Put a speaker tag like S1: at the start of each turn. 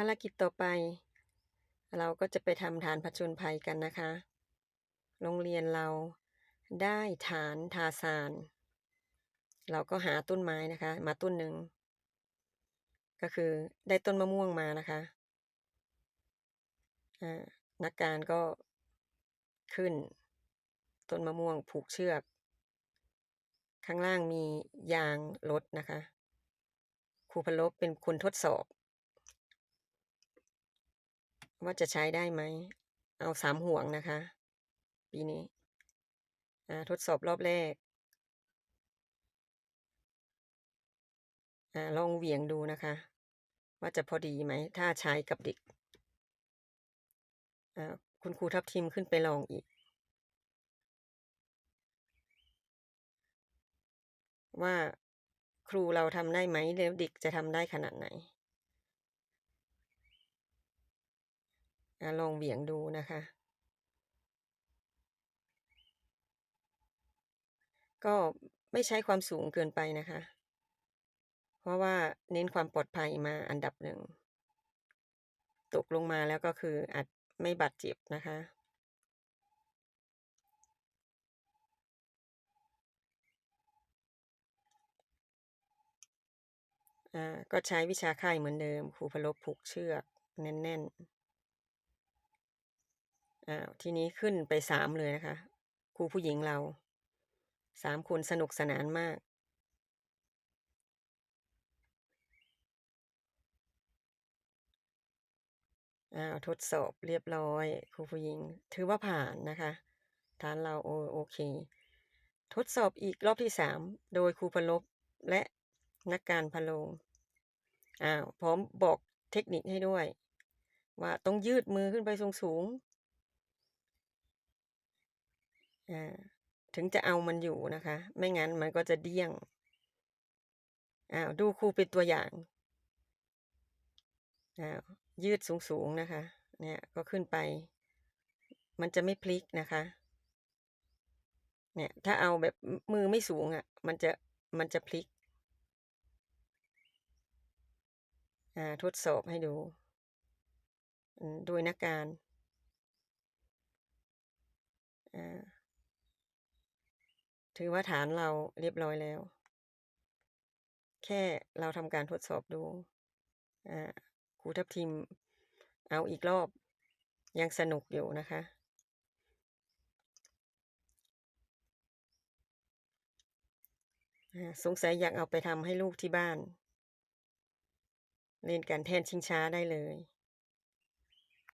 S1: ภารกิจต่อไป เราก็จะไปทำฐานผจญภัยกันนะคะ โรงเรียนเราได้ฐานทาซาน เราก็หาต้นไม้นะคะ มาต้นหนึ่ง ก็คือได้ต้นมะม่วงมานะคะอ่านักการก็ขึ้น ต้นมะม่วงผูกเชือก ข้างล่างมียางรถนะคะครูพลบเป็นคนทดสอบ ว่าจะใช้ได้ไหม เอาสามห่วงนะคะ ปีนี้ทดสอบรอบแรกอลองเหวี่ยงดูนะคะ ว่าจะพอดีไหม ถ้าใช้กับเด็กคุณครูทับทิมขึ้นไปลองอีก ว่าครูเราทำได้ไหมแล้วเด็กจะทำได้ขนาดไหน ลองเหวี่ยงดูนะคะ ก็ไม่ใช้ความสูงเกินไปนะคะ เพราะว่าเน้นความปลอดภัยมาอันดับหนึ่ง ตกลงมาแล้วก็คืออาจไม่บาดเจ็บนะคะก็ใช้วิชาค่ายเหมือนเดิมครูพลบผูกเชือกแน่นๆ อ้าวทีนี้ขึ้นไปสามเลยนะคะ ครูผู้หญิงเราสามคนสนุกสนานมาก อ้าว ทดสอบเรียบร้อย ครูผู้หญิง ถือว่าผ่านนะคะฐานเราโอโอเค ทดสอบอีกรอบที่สามโดยครูพลบและนักการพะโลงอ้าวพร้อมบอกเทคนิคให้ด้วย ว่าต้องยืดมือขึ้นไปสูงๆอ่า ถึงจะเอามันอยู่นะคะ ไม่งั้นมันก็จะเดี้ยงอ้าวดูครูเป็นตัวอย่างอ้าวยืดสูงๆนะคะ เนี่ยก็ขึ้นไป มันจะไม่พลิกนะคะ เนี่ยถ้าเอาแบบมือไม่สูงอะมันจะมันจะพลิกอ่าทดสอบให้ดูอืมโดยนักการ อ่า ถือว่าฐานเราเรียบร้อยแล้ว แค่เราทำการทดสอบดูครูทับทิม เอาอีกรอบยังสนุกอยู่นะคะ สงสัยอยากเอาไปทำให้ลูกที่บ้าน เล่นกันแทนชิงช้าได้เลย